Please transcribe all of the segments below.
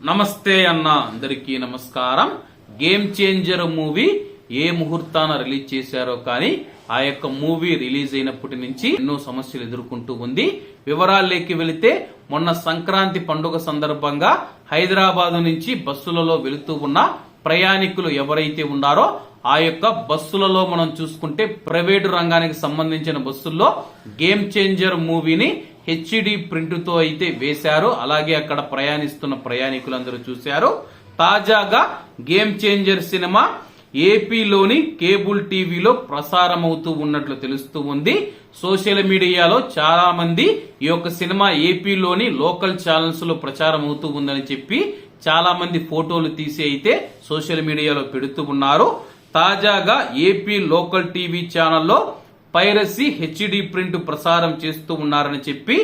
నమస్తే అన్న అందరికీ నమస్కారం. గేమ్ చేంజర్ మూవీ ఏ ముహూర్తాన రిలీజ్ చేశారో కానీ ఆ యొక్క మూవీ రిలీజ్ అయినప్పటి నుంచి ఎన్నో సమస్యలు ఎదుర్కొంటూ ఉంది. వివరాల్లోకి వెళితే మొన్న సంక్రాంతి పండుగ సందర్భంగా హైదరాబాద్ నుంచి బస్సులలో వెళుతూ ఉన్న ప్రయాణికులు ఎవరైతే ఉన్నారో ఆ యొక్క బస్సులలో మనం చూసుకుంటే ప్రైవేటు రంగానికి సంబంధించిన బస్సుల్లో గేమ్ చేంజర్ మూవీని హెచ్డి ప్రింట్తో అయితే వేశారు. అలాగే అక్కడ ప్రయాణిస్తున్న ప్రయాణికులందరూ చూశారు. తాజాగా గేమ్ చేంజర్ సినిమా ఏపీలోని కేబుల్ టీవీలో ప్రసారం అవుతూ ఉన్నట్లు తెలుస్తూ ఉంది. సోషల్ మీడియాలో చాలా మంది ఈ యొక్క సినిమా ఏపీలోని లోకల్ ఛానల్స్లో ప్రచారం అవుతూ ఉందని చెప్పి చాలా మంది ఫోటోలు తీసి అయితే సోషల్ మీడియాలో పెడుతూ ఉన్నారు. తాజాగా ఏపీ లోకల్ టీవీ ఛానల్లో పైరసీ హెచ్డి ప్రింట్ ప్రసారం చేస్తూ ఉన్నారని చెప్పి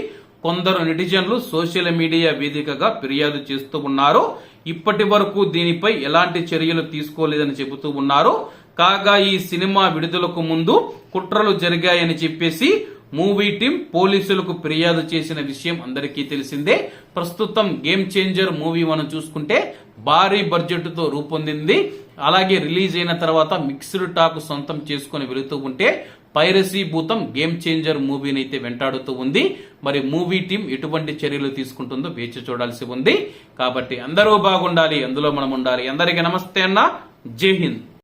కొందరు నెటిజన్లు సోషల్ మీడియా వేదికగా ఫిర్యాదు చేస్తూ ఉన్నారు. ఇప్పటి వరకు దీనిపై ఎలాంటి చర్యలు తీసుకోలేదని చెబుతూ ఉన్నారు. కాగా ఈ సినిమా విడుదలకు ముందు కుట్రలు జరిగాయని చెప్పేసి మూవీ టీం పోలీసులకు ఫిర్యాదు చేసిన విషయం అందరికీ తెలిసిందే. ప్రస్తుతం గేమ్ చేంజర్ మూవీ మనం చూసుకుంటే భారీ బడ్జెట్తో రూపొందింది. అలాగే రిలీజ్ అయిన తర్వాత మిక్స్డ్ టాక్ సొంతం చేసుకుని వెళుతూ ఉంటే పైరసీ భూతం గేమ్ చేంజర్ మూవీని అయితే వెంటాడుతూ ఉంది. మరి మూవీ టీం ఎటువంటి చర్యలు తీసుకుంటుందో వేచి చూడాల్సి ఉంది. కాబట్టి అందరూ బాగుండాలి అందులో మనం ఉండాలి. అందరికీ నమస్తే అన్న. జై హింద్.